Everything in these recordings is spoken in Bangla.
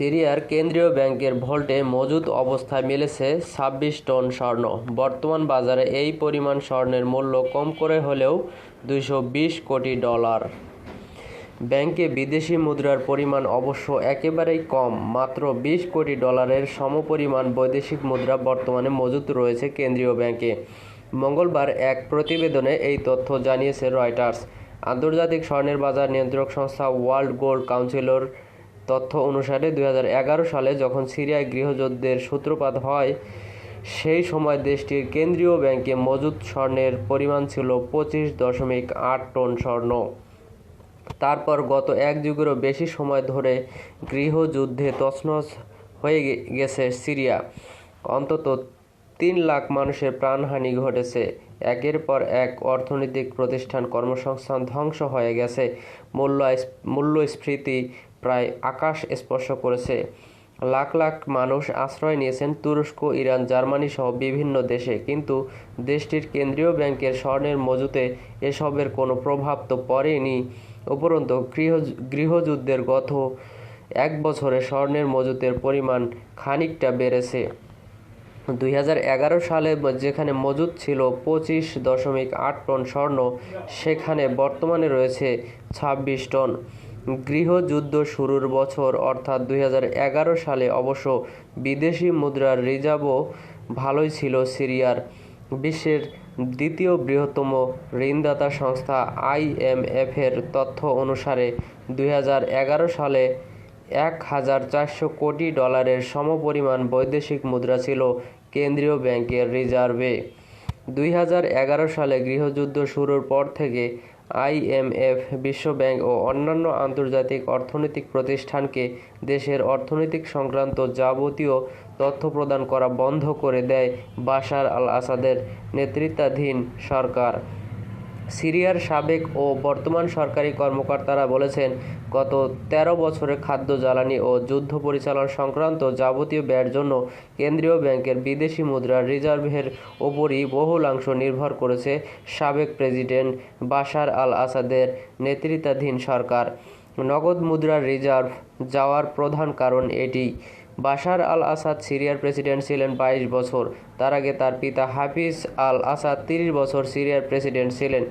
সিরিয়ার কেন্দ্রীয় ব্যাংকের ভল্টে মজুত অবস্থায় মিলেছে ছাব্বিশ টন স্বর্ণ। বর্তমান বাজারে এই পরিমাণ স্বর্ণের মূল্য কম করে হলেও দুইশো বিশ কোটি ডলার। ব্যাংকে বিদেশি মুদ্রার পরিমাণ অবশ্য একেবারেই কম, মাত্র বিশ কোটি ডলারের সমপরিমাণ বৈদেশিক মুদ্রা বর্তমানে মজুত রয়েছে কেন্দ্রীয় ব্যাংকে। মঙ্গলবার এক প্রতিবেদনে এই তথ্য জানিয়েছে রয়টার্স। আন্তর্জাতিক স্বর্ণের বাজার নিয়ন্ত্রক সংস্থা ওয়ার্ল্ড গোল্ড কাউন্সিলর তথ্য অনুসারে দুই হাজার এগারো সালে যখন সিরিয়ায় গৃহযুদ্ধের সূত্রপাত হয়, সেই সময় দেশটির কেন্দ্রীয় ব্যাংকে মজুত স্বর্ণের পরিমাণ ছিল পঁচিশ দশমিক আট টন স্বর্ণ। তারপর গত এক যুগেরও বেশি সময় ধরে গৃহযুদ্ধে তছনছ হয়ে গেছে সিরিয়া। অন্তত তিন লাখ মানুষের প্রাণহানি ঘটেছে। একের পর এক অর্থনৈতিক প্রতিষ্ঠান কর্মসংস্থান ধ্বংস হয়ে গেছে। মূল্য মূল্যস্ফীতি প্রায় আকাশ স্পর্শ করেছে। লাখ লাখ মানুষ আশ্রয় নিয়েছেন তুরস্ক, ইরান, জার্মানি সহ বিভিন্ন দেশে। কিন্তু দেশটির কেন্দ্রীয় ব্যাংকের স্বর্ণের মজুতে এসবের কোনো প্রভাব তো পড়েনি। উপরন্তু গৃহ, গৃহযুদ্ধের গত এক বছরে স্বর্ণের মজুতের পরিমাণ খানিকটা বেড়েছে। দুই হাজার এগারো সালে যেখানে মজুদ ছিল পঁচিশ দশমিক আট টন স্বর্ণ, সেখানে বর্তমানে রয়েছে ছাব্বিশ টন। গৃহযুদ্ধ শুরুর বছর, অর্থাৎ দুই হাজার এগারো সালে অবশ্য বিদেশি মুদ্রার রিজার্ভও ভালোই ছিল সিরিয়ার। বিশ্বের দ্বিতীয় বৃহত্তম ঋণদাতা সংস্থা আইএমএফের তথ্য অনুসারে, দুই হাজার এগারো সালে এক হাজার চারশো কোটি ডলারের সমপরিমাণ বৈদেশিক মুদ্রা ছিল কেন্দ্রীয় ব্যাংকের রিজার্ভে। দুই হাজার এগারো সালে গৃহযুদ্ধ শুরুর পর থেকে আইএমএফ বিশ্বব্যাংক ও অন্যান্য আন্তর্জাতিক অর্থনৈতিক প্রতিষ্ঠানকে দেশের অর্থনৈতিক সংক্রান্ত যাবতীয় তথ্য প্রদান করা বন্ধ করে দেয় বাশার আল আসাদের নেতৃত্বাধীন সরকার। সিরিয়ার সাবেক ও বর্তমান সরকারি কর্মকর্তারা বলেছেন, গত ১৩ বছরে খাদ্য জ্বালানি ও যুদ্ধ পরিচালনা সংক্রান্ত যাবতীয় ব্যয়ের জন্য কেন্দ্রীয় ব্যাংকের বিদেশি মুদ্রার রিজার্ভের ওপরই বহুলাংশ নির্ভর করেছে সাবেক প্রেসিডেন্ট বাশার আল আসাদের নেতৃত্বাধীন সরকার। নগদ মুদ্রার রিজার্ভ যাওয়ার প্রধান কারণ এটি বাশার আল আসাদ সিরিয়ার প্রেসিডেন্ট ছিলেন বাইশ বছর। তার আগে তার পিতা হাফিজ আল আসাদ তিরিশ বছর সিরিয়ার প্রেসিডেন্ট ছিলেন।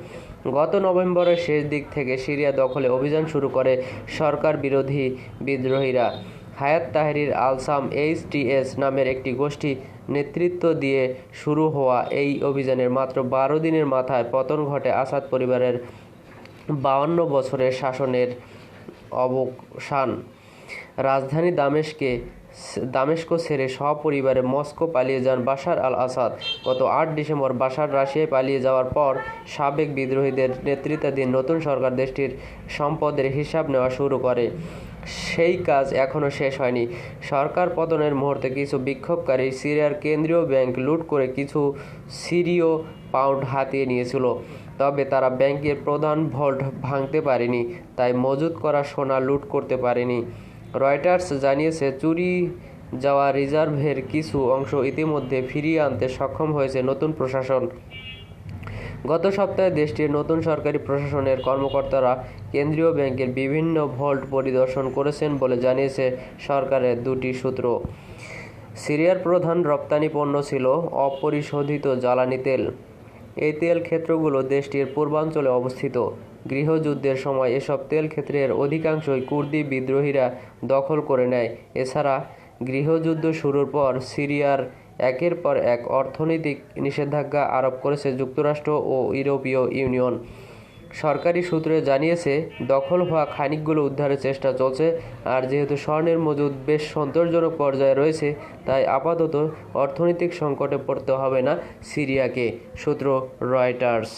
গত নভেম্বরের শেষ দিক থেকে সিরিয়া দখলে অভিযান শুরু করে সরকার বিরোধী বিদ্রোহীরা। হায়াত তাহরির আলসাম এইচটিএস নামের একটি গোষ্ঠী নেতৃত্ব দিয়ে শুরু হওয়া এই অভিযানের মাত্র বারো দিনের মাথায় পতন ঘটে আসাদ পরিবারের বাউন্ন বছরের শাসনের অবসান। রাজধানী দামেশকে দামেস্ক ছেড়ে সপরিবারে মস্কো পালিয়ে যান বাশার আল আসাদ গত আট ডিসেম্বর বাশার রাশিয়ায় পালিয়ে যাওয়ার পর সাবেক বিদ্রোহীদের নেতৃত্বাধীন নতুন সরকার দেশটির সম্পদের হিসাব নেওয়া শুরু করে। সেই কাজ এখনও শেষ হয়নি। সরকার পতনের মুহূর্তে কিছু বিক্ষোভকারী সিরিয়ার কেন্দ্রীয় ব্যাংক লুট করে কিছু সিরীয় পাউন্ড হাতিয়ে নিয়েছিল। তবে তারা ব্যাংকের প্রধান ভল্ট ভাঙতে পারেনি, তাই মজুত করা সোনা লুট করতে পারেনি। রয়টার্স জানিয়েছে, চুরি যাওয়া রিজার্ভের কিছু অংশ ইতিমধ্যে ফিরিয়ে আনতে সক্ষম হয়েছে নতুন প্রশাসন। গত সপ্তাহে দেশটির নতুন সরকারি প্রশাসনের কর্মকর্তারা কেন্দ্রীয় ব্যাংকের বিভিন্ন ভল্ট পরিদর্শন করেছেন বলে জানিয়েছে সরকারের দুটি সূত্র। সিরিয়ার প্রধান রপ্তানি পণ্য ছিল অপরিশোধিত জ্বালানি তেল। এই তেল ক্ষেত্রগুলো দেশটির পূর্বাঞ্চলে অবস্থিত। গৃহযুদ্ধের সময় এসব তেল ক্ষেত্রের অধিকাংশই কুর্দি বিদ্রোহীরা দখল করে নেয়। এছাড়া, গৃহযুদ্ধ শুরুর পর সিরিয়ার একের পর এক অর্থনৈতিক নিষেধাজ্ঞা আরোপ করেছে যুক্তরাষ্ট্র ও ইউরোপীয় ইউনিয়ন। সরকারি সূত্রে জানিয়েছে, দখল হওয়া খানিকগুলো উদ্ধারের চেষ্টা চলছে আর যেহেতু স্বর্ণের মজুদ বেশ সন্তোষজনক পর্যায়ে রয়েছে, তাই আপাতত অর্থনৈতিক সংকটে পড়তে হবে না সিরিয়াকে, সূত্র রয়টার্স।